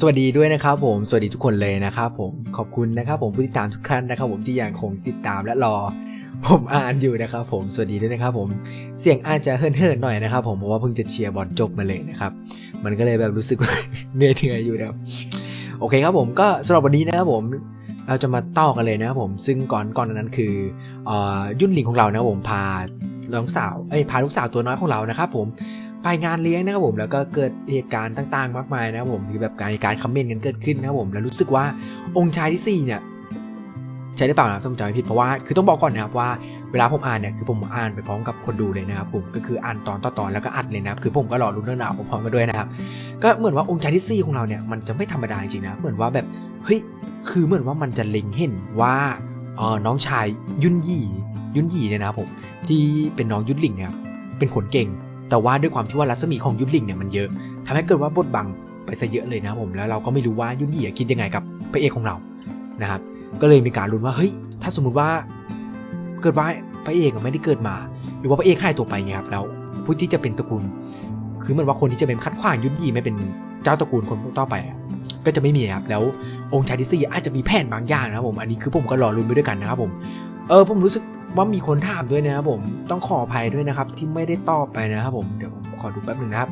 สวัสดีด้วยนะครับผม สวัสดีทุกคนเลยนะครับผม ขอบคุณนะครับผมผู้ติดตามทุกท่านนะครับผมที่ยังคงติดตามและรอ ผมอ่านอยู่นะครับผม สวัสดีด้วยนะครับผม เสียงอาจจะเฮิร์นๆหน่อยนะครับผม เพราะว่าเพิ่งจะเชียร์บอลจบมาเลยนะครับ มันก็เลยแบบรู้สึกว่าเหนื่อยๆอยู่นะครับ โอเคครับผมก็สำหรับวันนี้นะครับผมเราจะมาต่อกันเลยนะครับผม ซึ่งก่อนก่อนนั้นคือเอ่อยุ่นหลิงของเรานะครับผมพาน้องสาว เอ้ยพาลูกสาวตัวน้อยของเรานะครับผม ไปงานเลี้ยงนะครับผมแล้วก็เกิดเหตุการณ์ต่างๆ มากมายนะครับผมที่แบบการการคอมเมนต์กันเกิดขึ้นนะครับผมแล้วรู้สึกว่าองค์ชายที่สี่เนี่ยใช่หรือเปล่านะต้องจำไม่ผิดเพราะว่าคือต้องบอกก่อนนะครับว่าเวลาผมอ่านเนี่ยคือผมอ่านไปพร้อมกับคนดูเลยนะครับผมก็คืออ่านตอนต่อตอนแล้วก็อัดเลยนะครับคือผมก็รอรู้เรื่องราวพร้อมๆกันด้วยนะครับก็เหมือนว่าองค์ชายที่สี่ของเราเนี่ยมันจะไม่ธรรมดาจริงๆนะเหมือนว่าแบบเฮ้ยคือเหมือนว่ามันจะเล็งเห็นว่าเออน้องชายยุนยี่ยุนยี่เนี่ยนะครับผมที่เป็นน้องยุนหลิงเนี่ยเป็นคนเก่ง แต่ว่าด้วยความที่ว่ารัศมีของยุทธลิงเนี่ยมันเยอะทำให้เกิดว่าบทบังไปซะเยอะเลยนะผมแล้วเราก็ไม่รู้ว่ายุทธหยีคิดยังไงกับพระเอกของเรานะครับ ก็เลยมีการลุ้นว่าเฮ้ยถ้าสมมุติว่าเกิดว่าพระเอกไม่ได้เกิดมา หรือว่าพระเอกหายตัวไปไงครับแล้วผู้ที่จะเป็นตระกูล คือเหมันว่าคนที่จะเป็นคัดขวางยุทธหยีไม่เป็นเจ้าตระกูลคนต่อไป ก็จะไม่มีครับแล้วองค์ชายที่สี่อาจจะมีแผนบางอย่างนะครับผมอันนี้คือผมก็รอลุ้นไปด้วยกันนะครับผมเออผมรู้สึก ว่ามีคนถามด้วยนะครับผมต้องขออภัยด้วยนะครับ ที่ไม่ได้ตอบไปนะครับผมเดี๋ยวผมขอดูแป๊บหนึ่งนะครับ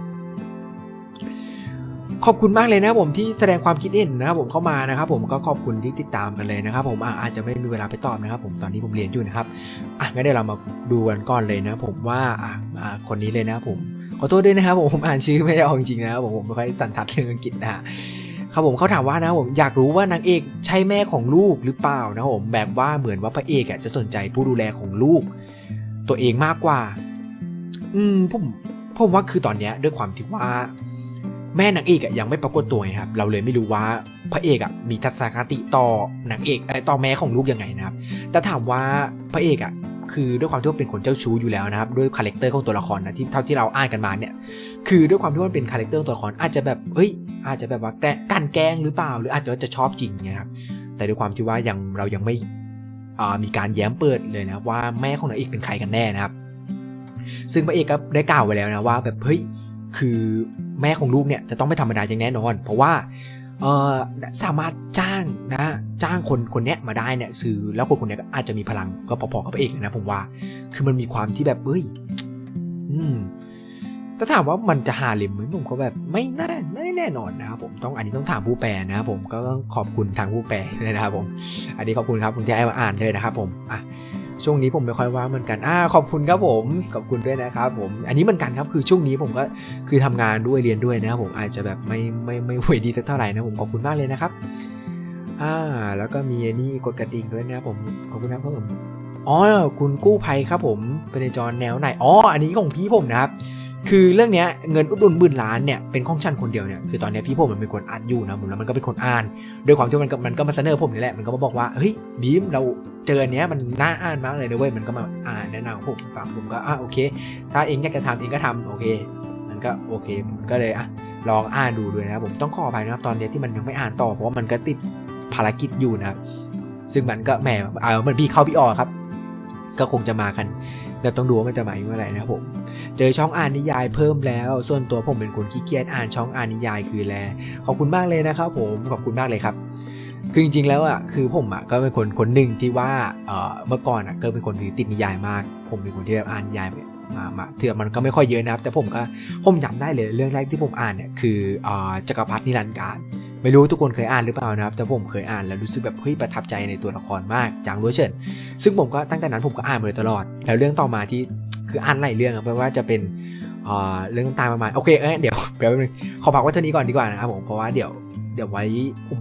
ขอบคุณมากเลยนะครับผมที่แสดงความคิดเห็นนะครับผมเข้ามานะครับผมก็ขอบคุณที่ติดตามกันเลยนะครับ ผมอาจจะไม่มีเวลาไปตอบนะครับ ผมตอนนี้ผมเรียนอยู่นะครับอะงั้นเดี๋ยวเรามาดูกันก่อนเลยนะครับผมว่าอะคนนี้เลยนะครับผมขอโทษด้วยนะครับผมผมอ่านชื่อไม่ออกจริงๆนะครับผมผมไม่ค่อยสันทัดเรื่องอังกฤษนะฮะ ครับผมเขาถามว่านะผมอยากรู้ว่านางเอกใช่แม่ของลูกหรือเปล่านะครับผมแบบว่าเหมือนว่าพระเอกอะจะสนใจผู้ดูแลของลูก ตัวเองมากกว่า อืมผมผมว่าคือตอนเนี้ยด้วยความที่ว่า แม่นางเอกอะยังไม่ปรากฏตัวไงครับ เราเลยไม่รู้ว่าพระเอกอะมีทัศนคติต่อนางเอกเอ่อต่อแม่ของลูกยังไงนะครับ แต่ถามว่าพระเอกอะคือด้วยความที่ว่าเป็นคนเจ้าชู้อยู่แล้วนะครับด้วยคาแรคเตอร์ของตัวละครนะที่เท่าที่เราอ่านกันมาเนี่ยคือด้วยความที่ว่าเป็นคาแรคเตอร์ตัวละครอาจจะแบบเฮ้ยอาจจะแบบว่าแต่กันแกล้งหรือเปล่า หรืออาจจะว่าจะชอบจริงเนี่ยครับแต่ด้วยความที่ว่ายังเรายังไม่มีการแย้มเปิดเลยนะว่าแม่ของนางเอกเป็นใครกันแน่นะครับ ซึ่งพระเอกก็ได้กล่าวไว้แล้วนะว่าแบบเฮ้ย คือแม่ของลูกเนี่ยจะต้องไม่ธรรมดาอย่างแน่นอน เพราะว่าเออสามารถจ้างนะจ้างคนคนเนี้ยมาได้เนี่ยสื่อแล้วคนคนเนี้ยก็อาจจะมีพลังก็พอๆกับพระเอกเลยนะผมว่า คือมันมีความที่แบบเอ้ย อืมถ้าถามว่ามันจะหาเหลิมไหมผมก็แบบไม่แน่ไม่แน่นอนนะครับผมต้องอันนี้ต้องถามผู้แปลนะครับผมก็ต้องขอบคุณทางผู้แปลเลยนะครับผม อันนี้ขอบคุณครับคุณที่ให้มาอ่านเลยนะครับผมอะ ช่วงนี้ผมไม่ค่อยว่างเหมือนกันอ่าขอบคุณครับผมขอบคุณด้วยนะครับผมอันนี้เหมือนกันครับคือช่วงนี้ผมก็คือทำงานด้วยเรียนด้วยนะครับผมอาจจะแบบไม่ไม่ไม่ไหวดีสักเท่าไหร่นะผมขอบคุณมากเลยนะครับอ่าแล้วก็มีนี่กดกระดิ่งด้วยนะครับผมขอบคุณนะครับผมอ๋อคุณกู้ภัยครับผมเป็นจอแนวไหนอ๋ออันนี้ของพี่ผมนะครับคือเรื่องเนี้ยเงินอุดหนุนหมื่นล้านเนี่ยเป็นของฉันคนเดียวเนี่ยคือตอนเนี้ยพี่ผมมันเป็นคนอ่านอยู่นะผมแล้วมันก็เป็นคนอ่านโดยความที่มันก็มันก็มาเสนอผมนี่แหละมันก็มาบอกว่าเฮ้ยบีมเรา เจออันเนี้ยมันน่าอ่านมากเลยนะเว้ยมันก็มาอ่านแนะนำผมฟังผมก็อะโอเค ถ้าเองอยากจะทำเองก็ทำโอเค มันก็โอเคผมก็เลยอะลองอ่านดูด้วยนะครับผมต้องขออภัยนะครับตอนเนี้ที่มันยังไม่อ่านต่อเพราะว่ามันก็ติดภารกิจอยู่นะครับซึ่งมันก็แหมเอามันพี่เข้าพี่ออกครับ ก็คงจะมากันเดี๋ยวต้องดูว่ามันจะมาเมื่อไหร่นะครับผมเจอช่องอ่านนิยายเพิ่มแล้ว ส่วนตัวผมเป็นคนขี้เกียจอ่านช่องอ่านนิยายคือแลขอบคุณมากเลยนะครับผมขอบคุณมากเลยครับ คือจริงๆแล้วอะคือผมอะก็เป็นคนคนหนึ่งที่ว่าเมื่อก่อนอะก็เป็นคนที่ติดนิยายมาก ผมเป็นคนที่แบบอ่านนิยายมามาเถื่อมันก็ไม่ค่อยเยอะนะครับ แต่ผมก็ผมจำได้เลยเรื่องแรกที่ผมอ่านเนี่ยคือจักรพรรดินิรันดร์การ ไม่รู้ทุกคนเคยอ่านหรือเปล่านะครับ แต่ผมเคยอ่านแล้วรู้สึกแบบเฮ้ยประทับใจในตัวละครมากจางล้วยเฉินซึ่งผมก็ตั้งแต่นั้นผมก็อ่านมาโดยตลอด แล้วเรื่องต่อมาที่คืออ่านหลายเรื่องไม่ว่าจะเป็นเรื่องตามประมาณโอเคเอ้ยเดี๋ยวเดี๋ยวแป๊บนึงขอพักไว้เท่านี้ก่อนดีกว่านะครับผมเพราะว่าเดี๋ยวเดี๋ยวไว้ผม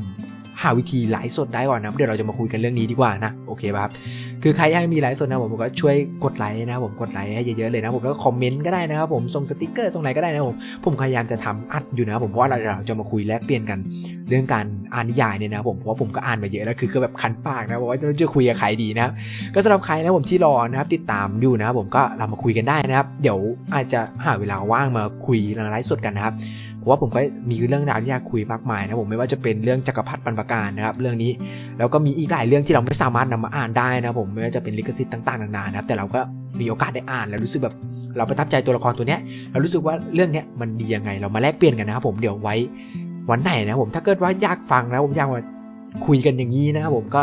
หาวิธีไลฟ์สดได้ก่อนนะเดี๋ยวเราจะมาคุยกันเรื่องนี้ดีกว่านะโอเคป่ะครับคือใครอยากมีไลฟ์สดนะผมก็ช่วยกดไลค์นะผมกดไลค์ให้เยอะๆเลยนะผมแล้วก็คอมเมนต์ก็ได้นะครับผมส่งสติกเกอร์ตรงไหนก็ได้นะผมผมพยายามจะทำอัดอยู่นะผมเพราะว่าเราจะมาคุยแลกเปลี่ยนกันเรื่องการอ่านนิยายเนี่ยนะผมเพราะว่าผมก็อ่านมาเยอะแล้วคือก็แบบคันปากนะว่าจะคุยกับใครดีนะก็สำหรับใครนะผมที่รอนะครับติดตามอยู่นะครับผมก็เรามาคุยกันได้นะครับ เดี๋ยวอาจจะหาเวลาว่างมาคุยไลฟ์สดกันนะครับ ว่าผมก็มีเรื่องราวที่อยากคุยมากมายนะผมไม่ว่าจะเป็นเรื่องจักรพรรดิบรรพการนะครับเรื่องนี้แล้วก็มีอีกหลายเรื่องที่เราไม่สามารถนำมาอ่านได้นะผมไม่ว่าจะเป็นลิขสิทธิ์ต่างๆนานานะครับแต่เราก็มีโอกาสได้อ่านแล้วรู้สึกแบบเราประทับใจตัวละครตัวเนี้ยเรารู้สึกว่าเรื่องเนี้ยมันดียังไงเรามาแลกเปลี่ยนกันนะครับผมเดี๋ยวไว้วันไหนนะผมถ้าเกิดว่าอยากฟังแล้วผมอยากมาคุยกันอย่างนี้นะครับผมก็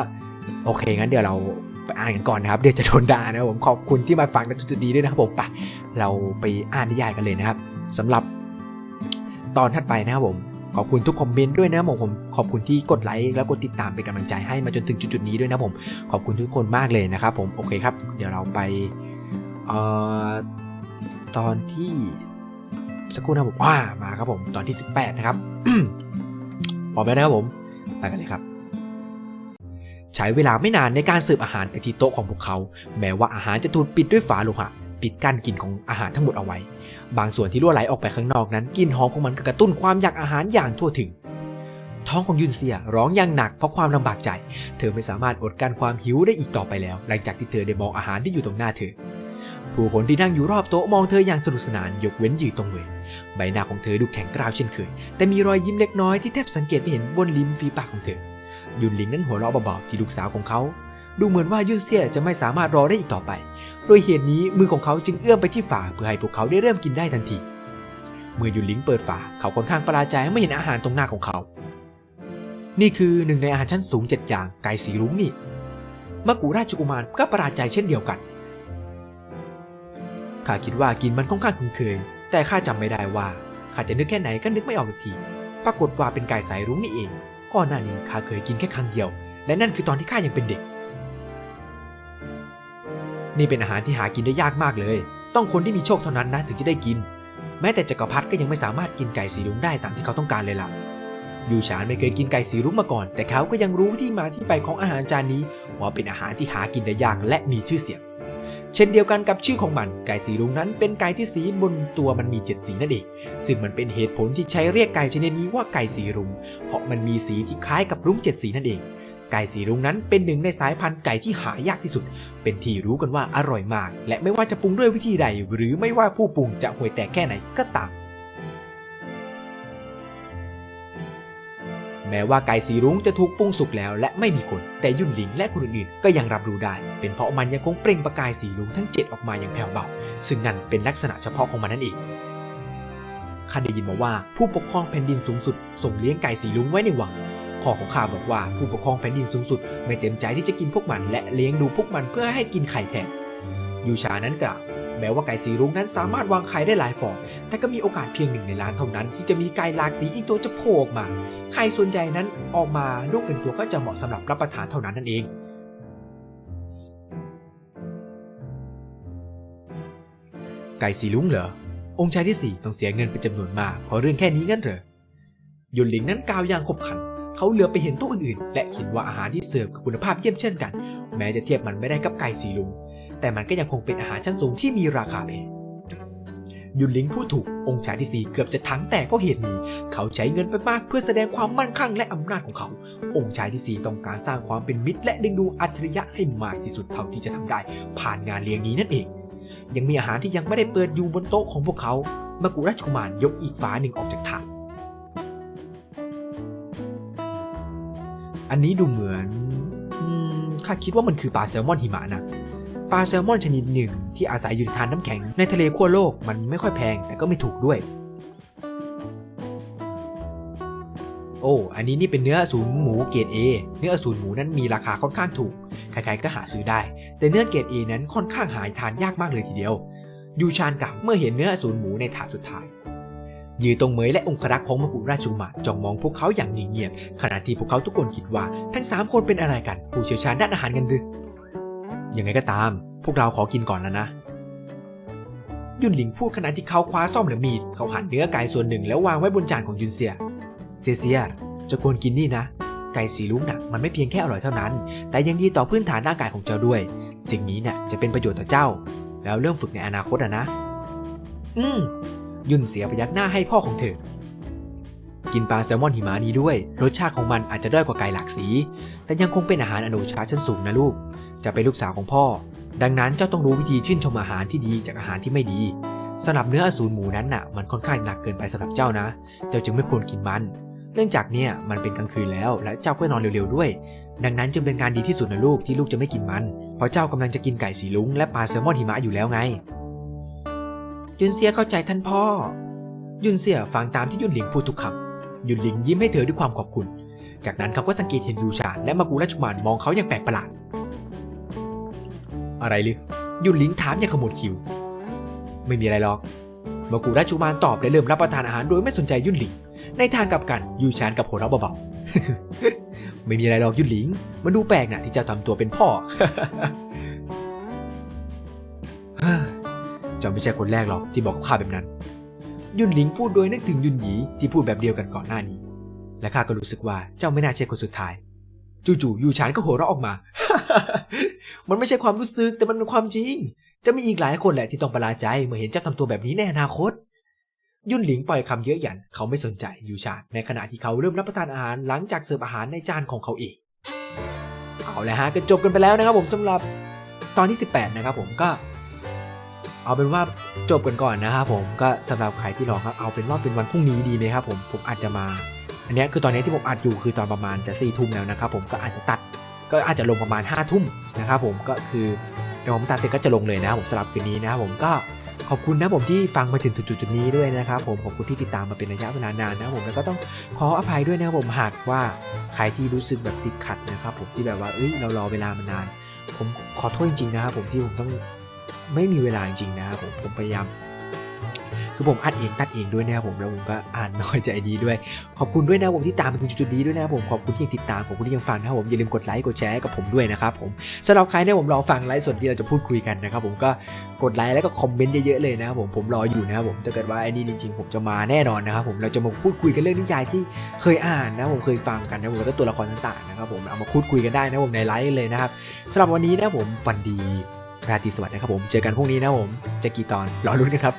โอเคงั้นเดี๋ยวเราไปอ่านกันก่อนนะครับ เดี๋ยวจะโดนด่านะครับผมขอบคุณที่มาฟังในจุดๆนี้ด้วยนะครับผมไปเราไปอ่านนิยายกันเลยนะครับสำหรับ ตอนถัดไปนะครับผม ขอบคุณทุกคอมเมนต์ด้วยนะผมผม ขอบคุณที่กดไลค์แล้วกดติดตามเป็นกำลังใจให้มาจนถึงจุดๆนี้ด้วยนะผม ขอบคุณทุกคนมากเลยนะครับผมโอเคครับ เดี๋ยวเราไปเอ่อตอนที่สักครู่นะผมว่ามาครับผมตอนที่ 18 นะครับพร้อมแล้วนะครับผมไปกันเลยครับใช้เวลาไม่นานในการสิร์ฟอาหารไปที่โต๊ะของพวกเขา แม้ว่าอาหารจะถูกปิดด้วยฝาโลหะ ปิดกั้นกลิ่นของอาหารทั้งหมดเอาไว้ บางส่วนที่รั่วไหลออกไปข้างนอกนั้นกลิ่นหอมของมันก็กระตุ้นความอยากอาหารอย่างทั่วถึง ท้องของยุนเซียร้องอย่างหนักเพราะความลำบากใจ เธอไม่สามารถอดกั้นความหิวได้อีกต่อไปแล้ว หลังจากที่เธอได้มองอาหารที่อยู่ตรงหน้าเธอ ผู้คนที่นั่งอยู่รอบโต๊ะมองเธออย่างสนุกสนานยกเว้นยืนตรงเวยใบหน้าของเธอดูแข็งกร้าวเช่นเคย แต่มีรอยยิ้มเล็กน้อยที่แทบสังเกตไม่เห็นบนริมฝีปากของเธอ ยุนหลิงนั้นหัวเราะเบาๆที่ลูกสาวของเขา ดูเหมือนว่ายุนเซียจะไม่สามารถรอได้อีกต่อไป โดยเหตุนี้มือของเขาจึงเอื้อมไปที่ฝาเพื่อให้พวกเขาได้เริ่มกินได้ทันที เมื่อยุนหลิงเปิดฝาเขาค่อนข้างประหลาดใจเมื่อเห็นอาหารตรงหน้าของเขา นี่คือหนึ่งในอาหารชั้นสูงเจ็ดอย่างไก่สีรุ้งนี่มากูราชกุมารก็ประหลาดใจเช่นเดียวกัน ข้าคิดว่ากินมันค่อนข้างคุ้นเคย แต่ข้าจำไม่ได้ว่าข้าจะนึกแค่ไหนก็นึกไม่ออกสักที ปรากฏว่าเป็นไก่สายรุ้งนี่เองก่อนหน้านี้ข้าเคยกินแค่ครั้งเดียว และนั่นคือตอนที่ข้ายังเป็นเด็ก นี่เป็นอาหารที่หากินได้ยากมากเลย ต้องคนที่มีโชคเท่านั้นนะถึงจะได้กิน แม้แต่จักรพรรดิก็ยังไม่สามารถกินไก่สีรุ้งได้ตามที่เขาต้องการเลยล่ะ ยูฉานไม่เคยกินไก่สีรุ้งมาก่อน แต่เขาก็ยังรู้ที่มาที่ไปของอาหารจานนี้ว่าเป็นอาหารที่หากินได้ยากและมีชื่อเสียง เช่นเดียวกันกับชื่อของมัน ไก่สีรุ้งนั้นเป็นไก่ที่สีบนตัวมันมีเจ็ดสีนั่นเอง ซึ่งมันเป็นเหตุผลที่ใช้เรียกไก่ชนิดนี้ว่าไก่สีรุ้ง เพราะมันมีสีที่คล้ายกับรุ้งเจ็ดสีนั่นเอง ไก่สีรุ้งนั้นเป็นหนึ่งในสายพันธุ์ไก่ที่หายากที่สุด เป็นที่รู้กันว่าอร่อยมาก และไม่ว่าจะปรุงด้วยวิธีใด หรือไม่ว่าผู้ปรุงจะห่วยแตกแค่ไหนก็ตามแม้ว่าไก่สีรุ้งจะถูกปรุงสุกแล้วและไม่มีขนแต่ยุ่นหลิงและคนอื่นๆก็ยังรับรู้ได้ เป็นเพราะมันยังคงเปล่งประกายสีรุ้งทั้งเจ็ดออกมาอย่างแผ่วเบา ซึ่งนั่นเป็นลักษณะเฉพาะของมันนั่นเองข้าได้ยินมาว่าผู้ปกครองแผ่นดินสูงสุดส่งเลี้ยงไก่สีรุ้งไว้ในวัง พ่อของข้าบอกว่าผู้ปกครองแผ่นดินสูงสุด ไม่เต็มใจที่จะกินพวกมันและเลี้ยงดูพวกมันเพื่อให้กินไข่แทนยูชานั้นกล่าวแม้ว่าไก่สีรุ้งนั้นสามารถวางไข่ได้หลายฟอง แต่ก็มีโอกาสเพียงหนึ่งในล้านเท่านั้น ที่จะมีไก่หลากสีอีกตัวจะโผล่ออกมา ไข่ส่วนใหญ่นั้นออกมาลูกเป็นตัวก็จะเหมาะสำหรับรับประทานเท่านั้นนั่นเอง ไก่สีลุงเหรอ องค์ชายที่สี่ต้องเสียเงินเป็นจำนวนมากเพราะเรื่องแค่นี้งั้นเหรอหยุนหลิงนั้นกล่าวอย่างขบขัน เขาเหลือไปเห็นโต๊ะอื่นๆ และเห็นว่าอาหารที่เสิร์ฟกับคุณภาพเยี่ยมเช่นกัน แม้จะเทียบมันไม่ได้กับไก่สีลุง แต่มันก็ยังคงเป็นอาหารชั้นสูงที่มีราคาแพงยุนลิงพูดถูกองค์ชายที่สี่เกือบจะทั้งแตกเพราะเหตุนี้ เขาใช้เงินไปมากเพื่อแสดงความมั่นคงและอำนาจของเขา องค์ชายที่สี่ต้องการสร้างความเป็นมิตร และดึงดูอัจฉริยะให้มากที่สุดเท่าที่จะทำได้ ผ่านงานเลี้ยงนี้นั่นเอง ยังมีอาหารที่ยังไม่ได้เปิดอยู่บนโต๊ะของพวกเขามากุราชกุมารยกอีกฝาหนึ่งออกจากถาด อันนี้ดูเหมือนข้าคิดว่ามันคือปลาแซลมอนหิมะนะปลาแซลมอนชนิดหนึ่งที่อาศัยอยู่ในทานน้ำแข็งในทะเลขั้วโลกมันไม่ค่อยแพงแต่ก็ไม่ถูกด้วย โอ้ อันนี้นี่เป็นเนื้อสูรหมูเกรด A เนื้อสูรหมูนั้นมีราคาค่อนข้างถูก ใครๆก็หาซื้อได้ แต่เนื้อเกรด A นั้นค่อนข้างหายทานยากมากเลยทีเดียว ยูชานกับเมื่อเห็นเนื้อสูรหมูในถาดสุดท้าย ยืนตรงเหมยและองครักษ์ของมกุฎราชกุมารจ้องมองพวกเขาอย่างเงียบๆขณะที่พวกเขาทุกคนคิดว่าทั้งสามคนเป็นอะไรกัน ผู้เชี่ยวชาญด้านอาหารกันหรือยังไงก็ตาม พวกเราขอกินก่อนแล้วนะ ยุนหลิงพูดขณะที่เขาคว้าซ่อมหรือมีดเขาหั่นเนื้อไก่ส่วนหนึ่งแล้ววางไว้บนจานของยุนเซียเซียเซียจะควรกินนี่นะไก่สีลุ้งน่ะมันไม่เพียงแค่อร่อยเท่านั้น แต่ยังดีต่อพื้นฐานร่างกายของเจ้าด้วย สิ่งนี้เนี่ยจะเป็นประโยชน์ต่อเจ้า แล้วเริ่มฝึกในอนาคตอะนะ อืม ยุ่นเสียพยักหน้าให้พ่อของเธอ กินปลาแซลมอนหิมะนี้ด้วย รสชาติของมันอาจจะด้อยกว่าไก่หลากสี แต่ยังคงเป็นอาหารอนุชาชั้นสูงนะลูก จะเป็นลูกสาวของพ่อ ดังนั้นเจ้าต้องรู้วิธีชื่นชมอาหารที่ดีจากอาหารที่ไม่ดีสำหรับเนื้ออสูรหมูนั้นน่ะ มันค่อนข้างหนักเกินไปสำหรับเจ้านะ เจ้าจึงไม่ควรกินมัน เนื่องจากเนี่ยมันเป็นกลางคืนแล้วและเจ้าก็นอนเร็วๆด้วย ดังนั้นจึงเป็นการดีที่สุดนะลูกที่ลูกจะไม่กินมัน เพราะเจ้ากำลังจะกินไก่สีลุงและปลาแซลมอนหิมะอยู่แล้วไง ยุนเซียเข้าใจท่านพ่อ ยุนเซียฟังตามที่ยุนหลิงพูดทุกคำยุนหลิงยิ้มให้เธอด้วยความขอบคุณ จากนั้นเขาก็สังเกตเห็นยูชานและมากูราชุมารมองเขาอย่างแปลกประหลาด อะไรลึยุนหลิงถามอย่างขมวดคิ้วไม่มีอะไรหรอกมากูราชุมารตอบและเริ่มรับประทานอาหารโดยไม่สนใจยุนหลิง ในทางกลับกันยูชานกับหัวเราะเบาๆไม่มีอะไรหรอกยุนหลิง มันดูแปลกนะที่จะทำตัวเป็นพ่อ เจ้าไม่ใช่คนแรกหรอกที่บอกกับข้าแบบนั้น ยุนหลิงพูดโดยนึกถึงยุนหยีที่พูดแบบเดียวกันก่อนหน้านี้ และข้าก็รู้สึกว่าเจ้าไม่น่าใช่คนสุดท้าย จู่ๆยูชานก็หัวเราะออกมา มันไม่ใช่ความรู้สึกแต่มันเป็นความจริง จะมีอีกหลายคนแหละที่ต้องประหลาดใจเมื่อเห็นเจ้าทำตัวแบบนี้ในอนาคต ยุนหลิงปล่อยคำเยอะหยันเขาไม่สนใจยูชานในขณะที่เขาเริ่มรับประทานอาหารหลังจากเสิร์ฟอาหารในจานของเขาเองเอาละฮะก็จบกันไปแล้วนะครับผมสำหรับตอนที่ 18 นะครับผมก็ เอาเป็นว่าจบกันก่อนนะครับผมก็สำหรับใครที่รอครับเอาเป็นว่าเป็นวันพรุ่งนี้ดีไหมครับผมผมอาจจะมา อันนี้คือตอนนี้ที่ผมอัดอยู่คือตอนประมาณจะสี่ทุ่มแล้วนะครับผมก็อาจจะตัดก็อาจจะลงประมาณ5้าทุ่มนะครับผมก็คือเดี๋ยวผมตัดเสร็จก็จะลงเลยนะครับผมสำหรับคืนนี้นะครับผมก็ขอบคุณนะผมที่ฟังมาถึงจุดๆนี้ด้วยนะครับผมขอบคุณที่ติดตามมาเป็นระยะเวลานานนะผมแล้วก็ต้องขออภัยด้วยนะครับผมหากว่าใครที่รู้สึกแบบติดขัดนะครับผมที่แบบว่าเอ้ยเรารอเวลามานาน ผมขอโทษจริงๆนะครับผมที่ผมต้อง ไม่มีเวลาจริงๆนะครับผมผมพยายามคือผมอัดเองตัดเองด้วยนะครับผมแล้วผมก็อ่านน้อยใจดีด้วย ขอบคุณด้วยนะผมที่ตามมาถึงจุดๆนี้ด้วยนะครับผมขอบคุณที่ยังติดตามขอบคุณที่ยังฟังนะครับผมอย่าลืมกดไลค์กดแชร์กับผมด้วยนะครับผมสำหรับใครเนี่ยผมรอฟังไลฟ์สดที่เราจะพูดคุยกันนะครับผมก็กดไลค์แล้วก็คอมเมนต์เยอะๆเลยนะครับผมผมรออยู่นะครับผมถ้าเกิดว่าไอ้นี่จริงๆ ผมจะมาแน่นอนนะครับผมเราจะมาพูดคุยกันเรื่องนิยายที่เคยอ่านนะผมเคยฟังกันนะผมแล้วก็ตัวละครต่างๆนะครับผมเอามาพูดคุยกันได้นะผมในไลฟ์เลยนะครับสำหรับวันนี้นะผมฝันดี ราตรีสวัสดิ์นะครับผม เจอกันพรุ่งนี้นะผม จะกี่ตอน รอรุ้นนะครับ